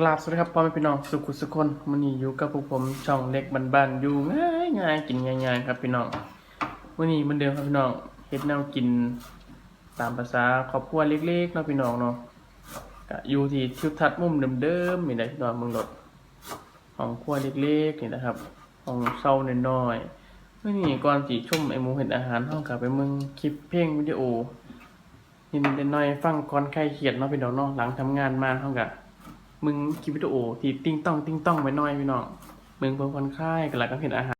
กราบสวัสดีครับพ่อแม่พี่น้องสุขุสุคนมันนี้อยู่กับพวกผมช่องเล็กบ้านๆอยู่ง่ายง่ายกินง่ายๆครับพี่น้องวันนี้เหมือนเดิมครับพี่น้องเฮ็ดแนวกินตามภาษาครอบครัวเล็กๆเนาะพี่น้องเนาะก็อยู่ที่ทิวทัศน์มุมเดิมๆนี่แหละพี่น้องเมืองรถห้องครัวเล็กๆนี่นะครับห้องเศร้าน้อยๆมื่อนี้ก่อนสิชมไอ้หมูเห็ดอาหารเฮากลับไปเมืองคลิปเพลงวิดีโอนิดๆหน่อยๆฟังก่อนใครเขียดเนาะพี่น้องเนาะหลังทำงานมาเฮาก็ มึงคลิปวิดีโอที่ติ้งต้องติ้งต้องไว้หน่อยพี่น้องมึงเพิ่มคนคลายกันแล้วก็เห็นอาหาร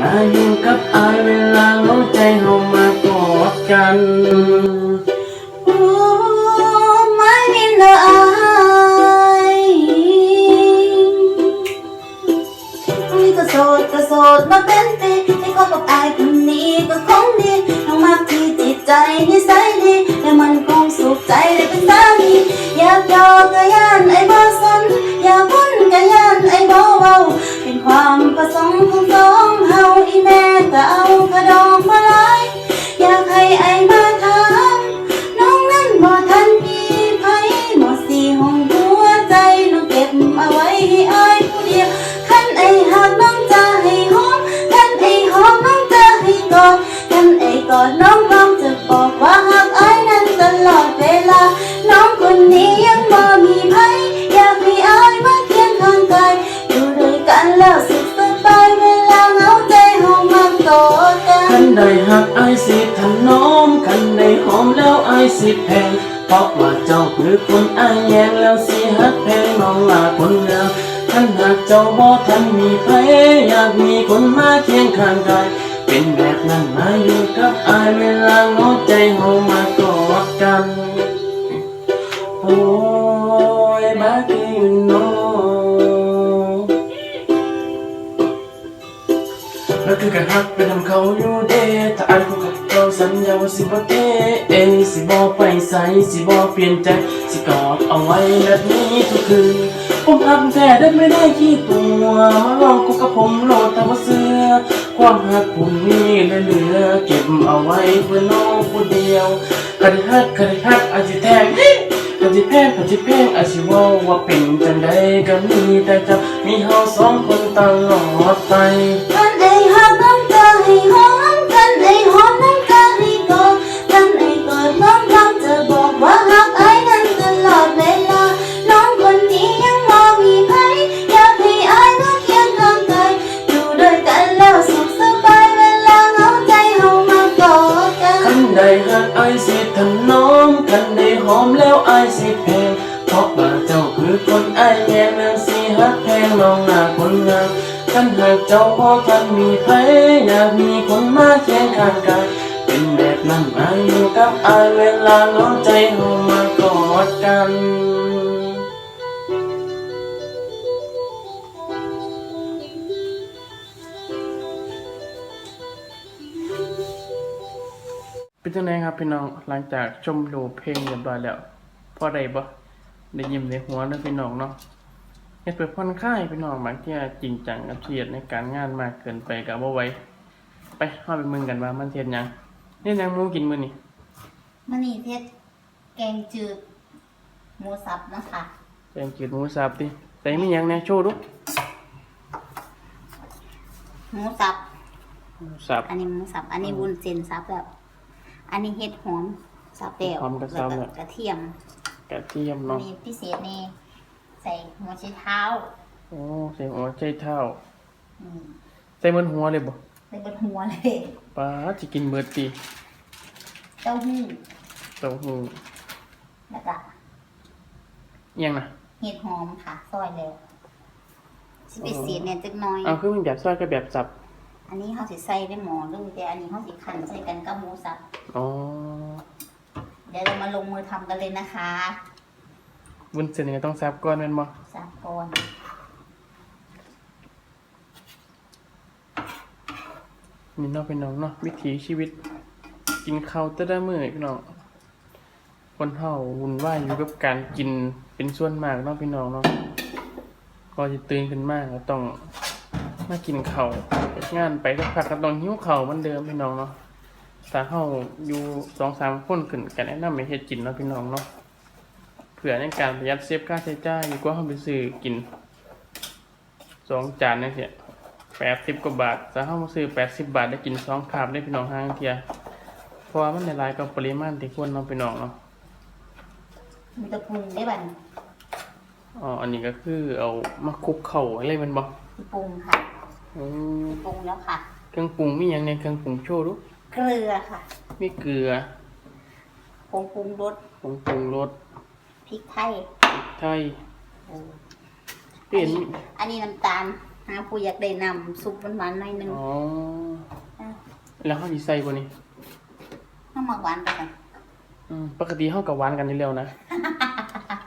มาอยู่กับไอายเวลาหงาใจเฮามากอดกันโอ้ไม่มีเลยนี่ก็โสดก็โสดมาเป็นปีที่คบกับอายคนนี้ก็คงดีทั้งมากที่จิตใจนิสัยดีและมันคงสุขใจได้เป็นสามีอยากยอกก็ยานไอ้บ่สนอยากพ้นก็ยานไอ้บ่เว้าเป็นความประสงค์ของสอง เถนอมคันได้หอมแล้วไอายสิแพงเพราะว่าเจ้าคือคนอายแยงแล้วสิฮักแพงน้องลาคนงามคันหากเจ้าบ่ทันมีไผอยากมีคนมาเคียงข้างกายเป็นแบบนั้นมาอยู่กับอายเวลาเหงาใจเฮามากอดกัน โอ้ยบาดีโนแล้วคือกันฮักเป็นทำเขาอยู่เดถ้าอันคู่กับเขา สัญญาว่าสิบ่เทเอยสิบ่ไปใสสิบ่เปลี่ยนใจสิกอดเอาไว้แบบนี้ทุกคืนผมหักแท้ได้ไม่ได้ขี้ตัว มาลองคุกกับผมโหลดแต่ว่าเสื้อ ความหักผมมีเหลือ เก็บเอาไว้เพื่อน้องผู้เดียวคันฮักคันฮักอาจจะแทงคันจะแพงคันจะแพงอาจจะว่าว่าเป็นจังใดก็มีแต่จะมีเฮาสองคนตลอดไป จังไงครับพี่น้องหลังจากชมดูเพลงเรียบร้อยแล้วพอได้บ่ได้ยิ้มได้หัวเด้อพี่น้องเนาะเฮ็ดเพื่อผ่อนคลายพี่น้องบางเที่ยจริงจังกับเครียดในการงานมากเกินไปก็บ่ไหวไปเฮาไปมึงกันว่ามันเฮ็ดหยังเฮ็ดหยังหมูกินมื้อนี้มันนี่เพชรแกงจืดหมูสับนะคะแกงจืดหมูสับติใส่มีหยังแหน่โชว์ดูหมูสับหมูสับอันนี้หมูสับอันนี้วุ้นเส้นสับแล้ว อันนี้เห็ดหอมสับแล้วหอมกับสับแล้วแล้วก็กระเทียมกระเทียมอันเนาะนี้พิเศษนี่ใส่หัวไชเท้าโอ้ใส่หัวใจเท้าอืมใส่เหมือนหัวเลยบ่ใส่บนหัวเลยป้าดสิกินเบิดติเต้าหู้เต้าหู้แล้วก็อิหยังน่ะเห็ดหอมค่ะซอยแล้วสิพิเศษเนี่ยจักหน้อยเอาคือมันแบบซอยกับแบบสับ อันนี้เขาสิใส่ในหม้อเลยแต่อันนี้เขาสิคั่นใส่กันกับหมูสับ อ๋อเดี๋ยวเรามาลงมือทำกันเลยนะคะวุ้นเส้นนี่ก็ต้องสับก่อนแม่นบ่สับก่อนนี่เนาะพี่น้องเนาะวิถีชีวิต กินข้าวแต่ละมื้อพี่น้องคนเฮาวุ่นวายอยู่กับการกินเป็นส่วนมากเนาะพี่น้องเนาะก็จะตื่นขึ้นมาก็ต้อง มากินข้าวเฮ็ดงานไปสักพักก็ต้องหิวข้าวเหมือนเดิมพี่น้องเนาะถ้าเฮาอยู่สองสามคนขึ้นก็แนะนำให้เฮ็ดกินเนาะพี่น้องเนาะเพื่อในการประหยัดเซฟค่าใช้จ่ายดีกว่าเฮาไปซื้อกินสองจานจังซี่แปดสิบกว่าบาทถ้าเฮาซื้อแปดสิบบาทได้กินสองคาบได้พี่น้องห้างเทียเพราะว่ามันในรายกับปริมาณที่ควรเนาะพี่น้องเนาะมีตะปรุงได้บัดนอ๋ออันนี้ก็คือเอามาคลุกเข้าอะไรแมันบ่มีปรุงค่ะ อืมมีปรุงแล้วค่ะ เครื่องปรุงมีหยังในเครื่องปรุงโชว์ดูเกลือค่ะมีเกลือผงปรุงรสผงปรุงรสพริกไทยพริกไทยเออเปลี่ยนอันนี้น้ำตาลหาผู้อยากได้นำซุปหวานๆหน่อยหนึงอ๋อแล้วเฮาสิใส่บ่นี่น้ำหมักหวานไปกันอืมปกติเฮาก็หวานกันอยู่แล้วนะ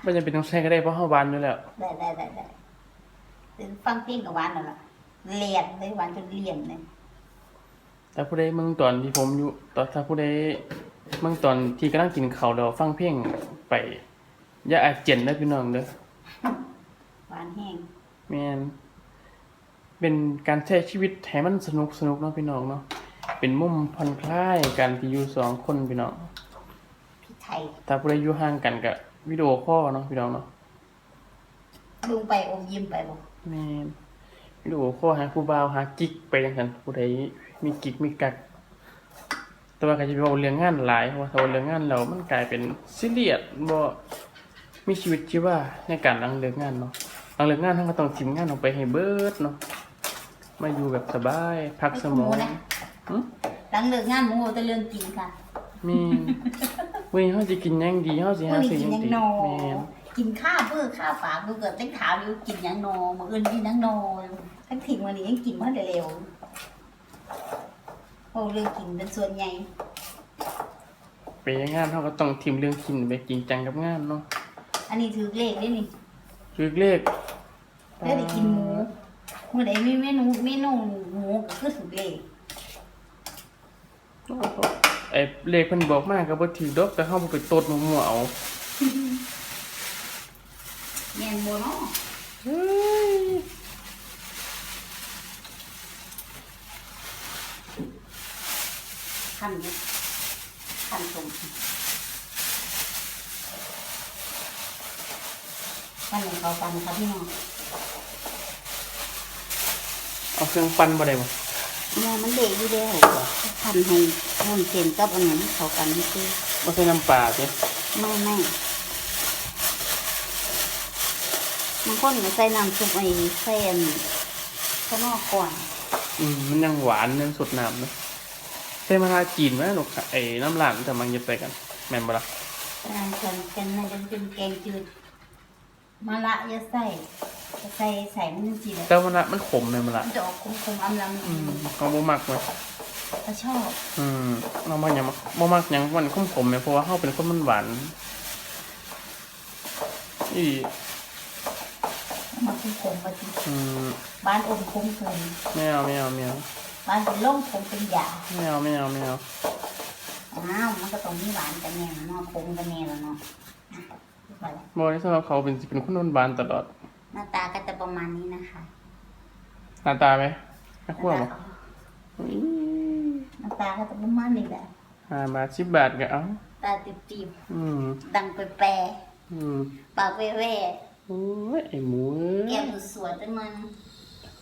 บ่จำเป็นต้องใส่ก็ได้เพราะเฮาหวานอยู่แล้วได้ได้ได้ได้เดี๋ยวฟังเพลงกับหวานแล้วล่ะ เลียนเลยหวานจนเลียนเลยแต่ผู้ใดเมืองตอนที่ผมอยู่ตอนถ้าผู้ใดเมืองตอนที่กำลังกินข้าวแล้วฟังเพลงไป อย่าอาเจียนเด้อพี่น้องเด้อหวานแห้งแม่นเป็นการใช้ชีวิตให้มันสนุกสนุกเนาะพี่น้องเนาะเป็นมุมผ่อนคลายการที่อยู่สองคนพี่น้องพริกไทยถ้าผู้ใดอยู่ห่างกันก็วิดีโอคอลเนาะพี่น้องเนาะลุงไปอมยิ้มไปบ่แม่นวิ ดีโอคอลหาผู้บ่าวหากิ๊กไปจังซั่นผู้ใดมีกิ๊กมีกักแต่ว่าก็จะเป็นเรื่องงานหลายเพราะว่าถ้าเรื่องงานแล้วมันกลายเป็นซีเรียสบ่มีชีวิตชีวาในการหลังเลิกงานเนาะหลังเลิกงานเราก็ต้องทิ้งงานออกไปให้เบิดเนาะมาอยู่แบบสบายพักสมองไอ้หนะหึหลังเลิกงานหมูแต่เรื่องกินค่ะแม่นเว้ยเฮาสิกินหยังดีเฮาสิเมื่หาอนี้ซื้อกิหนยังหยังดีนอแม่นกินข้าวเพื่อข้าวฝากดูเกิดเต้นขาวอยู่กินหยังนอมื้ออื่นกินหยังนอ ทั้งถิ่นวันนี้ยังกินมาเร็วๆโอ้เรื่องกินเป็นส่วนใหญ่ไปงานเฮาก็ต้องทิมเรื่องกินไปจริงจังกับงานเนาะอันนี้ถือเลขได้นี่คือเลขเพื่อได้กินหมูเมื่อใดมีเมนูเมนูหมูก็คือถือเลขไอ้เลขเพิ่นบอกมาก็บ่ถูกดอกแต่เฮาบ่ไปตดมั่วๆเอาแม่นบ่เนาะ เฮ้ย ขั้นนี้ขั้นตรงขั้นหนึ่งเขากันครับพี่น้องเอาเครื่องปั่นบ่ได้บ่แม่มันเด็กอยู่แล้วขั้นให้หุ่นเส้นกับอันนั้นเขากันนี่คือบ่ใส่น้ำปลาติไม่ไม่บางคนก็ใส่น้ำซุปไอ้ใส่อันข้างนอกก่อน อืม มันยังหวานยังสดน้ำเนาะ ใส่มะนาจีนไหมลูกค่ะไอ้น้ำหลานแต่มันจะใส่กัน แม่นบ่ล่ะอ่าส่วนกันมันจะเป็นแกงจืดมะละอยาใส่จะใส่ใส่มันจีเลยแต่มะนาวมันขมแม่นบ่ล่ะมันจะออกคมๆอำลำอืมเขาบ่มักเว้ยก็ชอบอืมเราบ่หยังบ่มักหยังมันขมๆแม่เพราะว่าเฮาเป็นคนมันหวานอีมาคมๆมาจีอืมบ้านอมคมเกินไม่เอาไม่เอาไม่เอา บ้านเป็นล่มคมเป็นยาไม่เอาไม่เอาไม่เอาอ้าวมันก็ต้องมีหวานกันแน่เนาะคมกันแน่แล้วเนาะไปบอกได้สำหรับเขาเป็นสิเป็นคนนนบานตลอด หน้าตาก็จะประมาณนี้นะคะหน้าตาไหมน่าขั้วบ่อุ๊ยหน้าตาก็จะประมาณนี้แหละห้าบาทสิบบาทก็เอาตาติบติบอืมๆดังไปแปรอืมปากแว่โอ้ยไอหมูเอ้ๆแก้ยมสวยๆจังมัน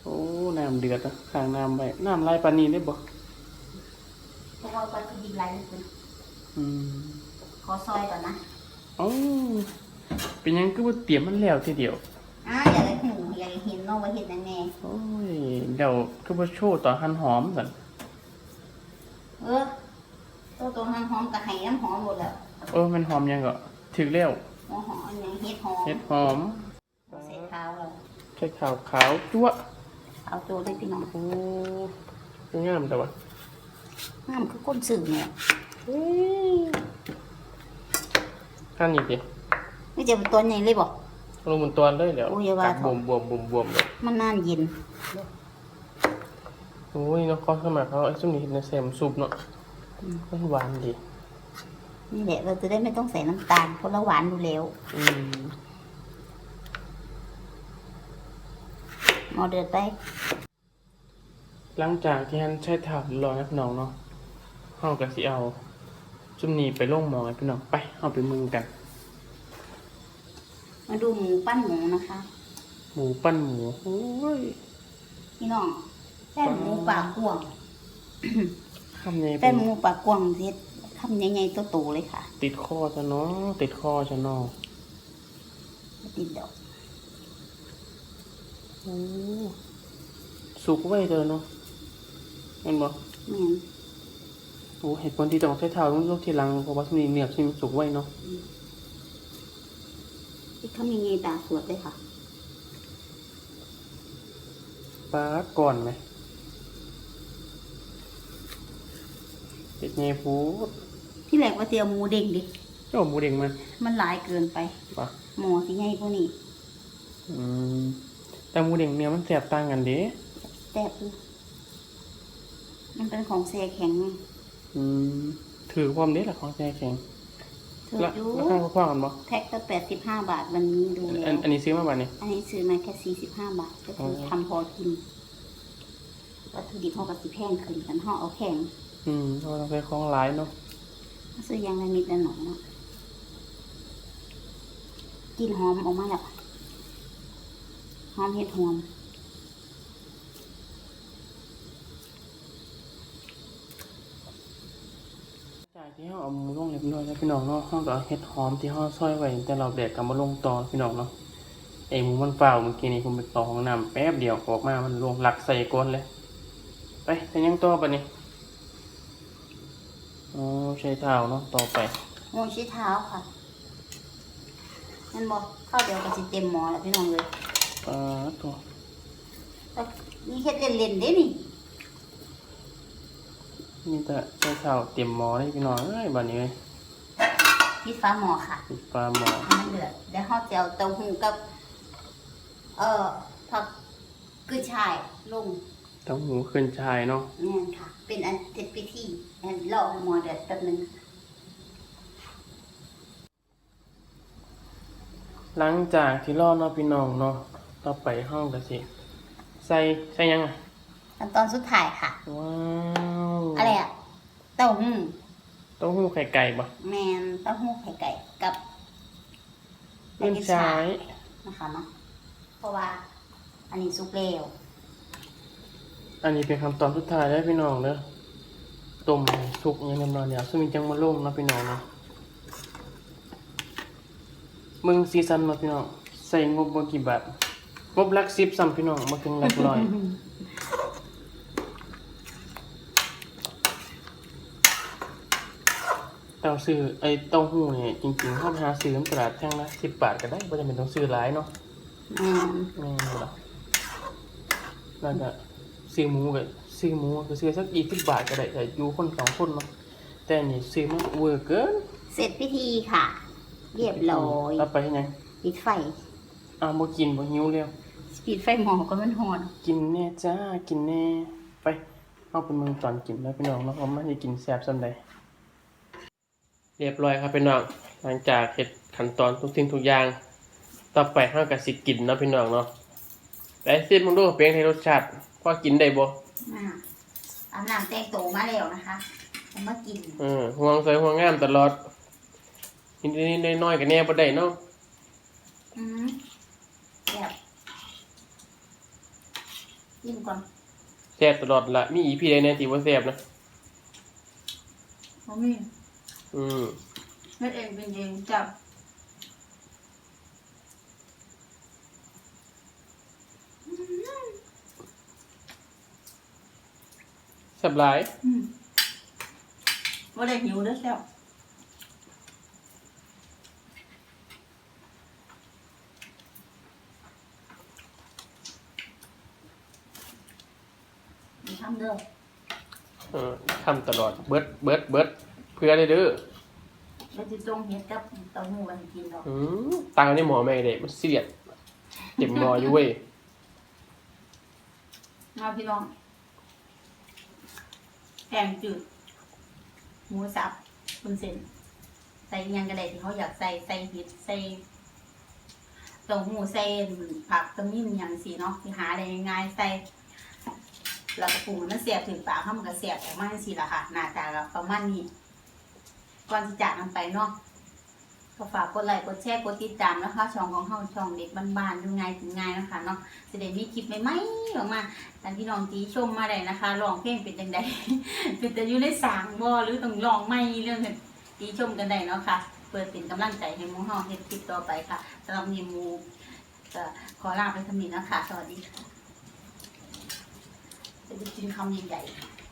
โอ้น้ำเดือดอะข้างน้ำไปน้ำลายปานนี้ได้บ่เพราะว่าวัตถุดิบหลายอยู่อืมขอซอยก่อนนะเอ้าเป็นหยังก็บ่เตรียมมันแล้วทีเดียวอ่าอยากให้หูอยากให้เห็นเน้องว่าเห็นแน่โอ้ยเดี๋ยวก็บ่โชว์ต่อหั่นหอมสั่นๆเออตัวตัวหอมๆกับไห้น้ำหอมหมดแล้วเออมันหอมยังก็ถึกแล้วหัวหอมอย่างเฮ็ดหอมเฮ็ดหอมใส่เท้าเราใช้ขาวขาวจั๊วะ เอาตัวได้พี่น้องโอ้งามแต่ว่าน้ำคือก้นสื่อเนี่ยข้างนี้ดินี่จะเป็นตัวใหญ่เลยบอกลงบนตัวเลยเดี๋ยวโอ้ยอย่าว่ากับบวมบวมบวมบวมเลยมันนานเย็นโอ้ยน้องข้อสมัครเขาไอ้ซุ่มนี่เห็นในแซมซุปเนาะมันหวานดีนี่แหละเราจะได้ไม่ต้องใส่น้ำตาลเพราะเราหวานอยู่แล้ว อืม หมอเดือดไปหลังจากที่ท่านใช้ถาดรอนะพี่น้องเนาะเฮาก็สิเอาซุ่มนี้ไปลงหมอให้พี่น้องไปเอาไปมือกัน มาดูหมูปั้นหมูนะคะ หมูปั้นหมูโอ้ยพี่น้องแป้นหมูปากกวางคำนี้แป้นหมูปากกวางเซ็ตคำใหญ่ๆโตๆเลยค่ะ ติดคอจะเนาะติดคอจะเนาะไม่ติดดอก โอ้สุกไว้เด้อเนาะเห็นบ่แม่นโอ้เหตุผลที่ต้องใช้เท้าต้องยกทีหลังเพราะว่าซุ่มนี้เนื้อซุ่มนสุกไว้เนาะที่คำใหญ่ๆตาสวดเลยค่ะปลาก่อนไหมเด็ดไงพูดที่แรกว่าเตียวหมูเด้งดิเจ้าหมูเด้งมามันหลายเกินไปปะหมูสิใหญ่พวกนี้อืม แต่หมูเด้งเนี่ยมันแสบต่างกันเด้แต่คือมันเป็นของแซ่แข็งไงอืมถือความเด้แหละของแช่แข็งเธอละอยู่ราคาพอๆกันบ่แพ็คก็แปดสิบห้าบาทวันนี้ดูแล้อันว อันนี้ซื้อมาบ่เนี่ย อันนี้ซื้อมาแค่สี่สิบห้าบาท ก็คือออ ทำพอกินวัตถุดิบเขากับสิแพงขึ้นกันห่อเอาแข็งอืมเราต้องใช้ของหลายเนาะซื้อยังละนิดละหน่อยเนาะกลินหอมออกมาแล้ว หอมเห็ดหอมจากที่เราเอาหมูลงเรียบร้อยแล้วพี่น้องเนาะเราก็เอาเห็ดหอมที่เราซอยไว้แต่เราแดกกลับมาลงต่อพี่น้องเนาะไอหมูมันเปล่าเมื่อกี้นี้ผมไปต่อห้องน้ำแป๊บเดียวออกมามันลงหลักใส่ก้นเลย ไปแต่ยังต่อปะนี่อ๋อใช้เท้าเนาะต่อไปโอ้ชี้เท้าค่ะนั่นบอกข้าวเดียวกับสิเต็มหมอแล้วพี่น้องเลย ปลาตัวแต่นี่เฮ็ดเล่นๆเด้นี่นี่แต่ใช้เท้าเตรียมหมอเลยพี่น้องเอ้ยบัดนี้เลยพี่ฟ้าหมอค่ะปิดปลาหมอให้มันเดือดเดี๋ยวเขาจะเอาเต้าหู้กับ เอ่อผักกุ้ยช่ายลงเต้องหูขึ้นชายเนาะนี่นค่ะ เป็นอันเสร็จพิธีอันรอให้หมอเดือดแป๊บนึงหลังจากที่รอดเนาะพี่น้องเนาะ ต่อไปห้องกันสิ ใส่ใส่ยังอะขั้นตอนสุดท้ายค่ะ ว้าวอะไรอะเต้าหู้เต้าหู้ไข่ไก่ปะแมนเต้าหู้ไข่ไก่กับขึ้นชาย นะคะเนาะเพราะว่า อันนี้ซุปเร็วอันนี้เป็นคำตอนสุดท้ายแล้วพี่น้องเด้อต้มให้สุกอยังเรียบร้อยแล้วซึ่งมีจังมาลงเนาะพี่น้องเนาะมึงซีซันมาพี่น้อง ใส่งบบ่กี่บาท งบหลักสิบซ้ำพี่น้องมาถึงหลักร้อย เต้าซื้อไอ้เต้าหู้เนี่ยจริงๆเข้าไปหาซื้อในตลาดแท่งละสิบบาทก็ได้ไม่จำเป็นต้องซื้อหลายเนาะแมนไม่หรอกแล้วก็ซื้อหมูก็ซื้อหมูก็ซื้อสักยี่สิบบาทก็ได้แต่อยู่คนสองคนเนาะแต่อันนี่ซื้อมาเวอร์เกินเสร็จพิธีค่ะ เรียบร้อยแล้วไปยังไงปิดไฟอ้าวบ่กินบ่หิวแล้ว ปิดไฟหมอก็มันหอนกินแน่จ้ากินแน่ไปเอาเป็นมือตอนกินแล้วพี่น้องเนาะว่ามันจะกินแซ่บส่ำใดเรียบร้อยครับพี่น้องหลังจากเฮ็ดขั้นตอนทุกสิ่งทุกอย่าง ต่อไปเฮาก็สิกินเนาะพี่น้องเนาะแต่ซิมมึงดูเพียงให้รสชาติพอกินได้บ่อ่าอาบน้ำแต่งตัวมาแล้วนะคะจะมากินเออห่วงสวยห่วงงามตลอดนิดๆน้อยๆก็แน่บ่ได้เนาะอืมแบบ กินก่อนแซ่บตลอดละมีอีพีใดแน่ที่บ่แซ่บนะเพราะมีอืมเฮ็ดเองเป็นเองจับแซ่บหลายอืมว่าได้หิวเด้อแซ่บำเด้อเออทำตลอดเบิดเบิดเบิดเพื่อได้เด้อแล้วจะจงเฮ็ดกับเต้าหู้กันกินดอกอืมตังในหมอแม่เด้มันเสียดเจ็บหมออยู่เว้ยมาพี่น้องแกงจืดหมูสับคุณเส้นใส่อิหยังกระไดที่เขาอยากใส่ใส่เห็ดใส่เต้าหู้ใส่ผักตะมิ้นอย่างสีเนาะที่หาได้ง่ายๆใส่ แล้วก็ปรุงมันเสียบถึงปากเขามันก็เสียบออกมาจังซี่ล่ะค่ะ หน้าตาก็ประมาณนี้ ก่อนที่จากกันไปเนาะก็ฝากกดไลค์กดแชร์กดติดตามนะคะ ช่องของเฮาช่องเด็กบ้านๆดูง่ายถึงง่ายนะคะเนาะจะได้มีคลิปใหม่ๆออกมาท่านพี่น้องตีชมมาได้นะคะร้องเพลงเป็นจังใดเป็นจะอยู่ในสางบ่หรือต้องร้องไม่เรื่องตีชมกันได้เนาะค่ะเปิดเป็นกำลังใจให้หมูเฮาเฮ็ดคลิปต่อไปค่ะสำหรับมีมูขอลาไปทำนี้นะคะสวัสดีค่ะ จะไปกินคำใหญ่ๆ